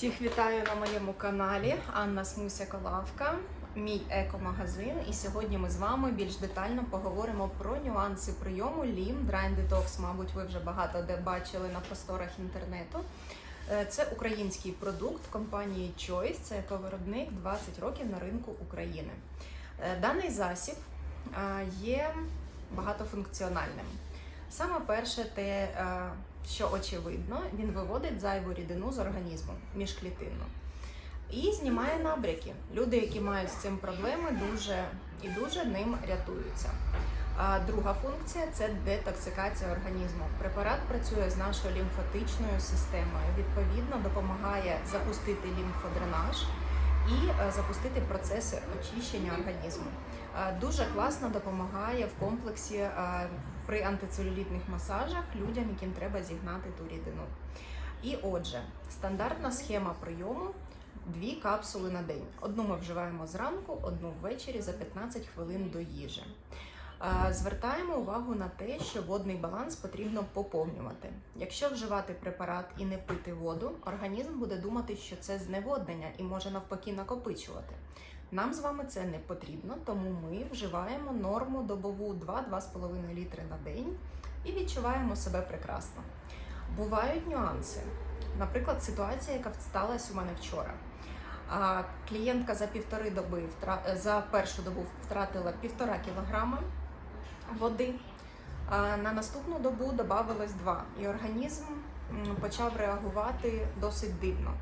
Всіх вітаю на моєму каналі Анна Смуся Колавка, мій еко-магазин. І сьогодні ми з вами більш детально поговоримо про нюанси прийому Lim Dry Detox. Мабуть, ви вже багато де бачили на просторах інтернету. Е, Це український продукт компанії Choice, це еко-виробник 20 років на ринку України. Е, Даний засіб е, є багатофункціональним. Саме перше, те, що очевидно, він виводить зайву рідину з організму міжклітинну і знімає набряки. Люди, які мають з цим проблеми, дуже і дуже ним рятуються. А друга функція це детоксикація організму. Препарат працює з нашою лімфатичною системою. Відповідно, допомагає запустити лімфодренаж і е, запустити процеси очищення організму. Е, Дуже класно допомагає в комплексі е, при антицелюлітних масажах людям, яким треба зігнати ту рідину. І отже, стандартна схема прийому дві капсули на день. Одну ми вживаємо зранку, одну ввечері за 15 хвилин до їжі. Звертаємо увагу на те, що водний баланс потрібно поповнювати. Якщо вживати препарат і не пити воду, організм буде думати, що це зневоднення і може навпаки накопичувати. Нам з вами це не потрібно, тому ми вживаємо норму добову 2-2,5 літри на день і відчуваємо себе прекрасно. Бувають нюанси. Наприклад, ситуація, яка сталася у мене вчора. Клієнтка за півтори доби за першу добу втратила півтора кілограма води. На наступну добу додавалось два, і організм почав реагувати досить дивно.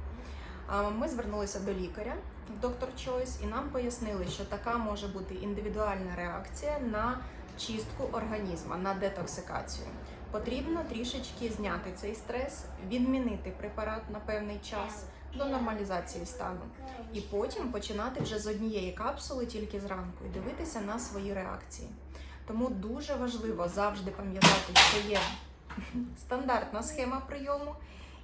Ми звернулися до лікаря, доктор Чойс, і нам пояснили, що така може бути індивідуальна реакція на чистку організму, на детоксикацію. Потрібно трішечки зняти цей стрес, відмінити препарат на певний час до нормалізації стану, і потім починати вже з однієї капсули тільки зранку і дивитися на свої реакції. Тому дуже важливо завжди пам'ятати, що є стандартна схема прийому,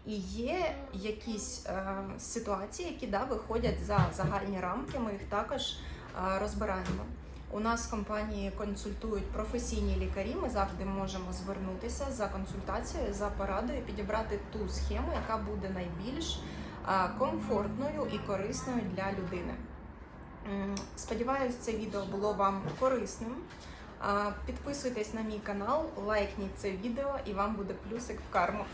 і є якісь е, ситуації, які да, виходять за загальні рамки. Ми їх також е, розбираємо. У нас в компанії консультують професійні лікарі. Ми завжди можемо звернутися за консультацією, за порадою, підібрати ту схему, яка буде найбільш е, комфортною і корисною для людини. Сподіваюсь, це відео було вам корисним. Підписуйтесь на мій канал, лайкніть це відео, і вам буде плюсик в карму.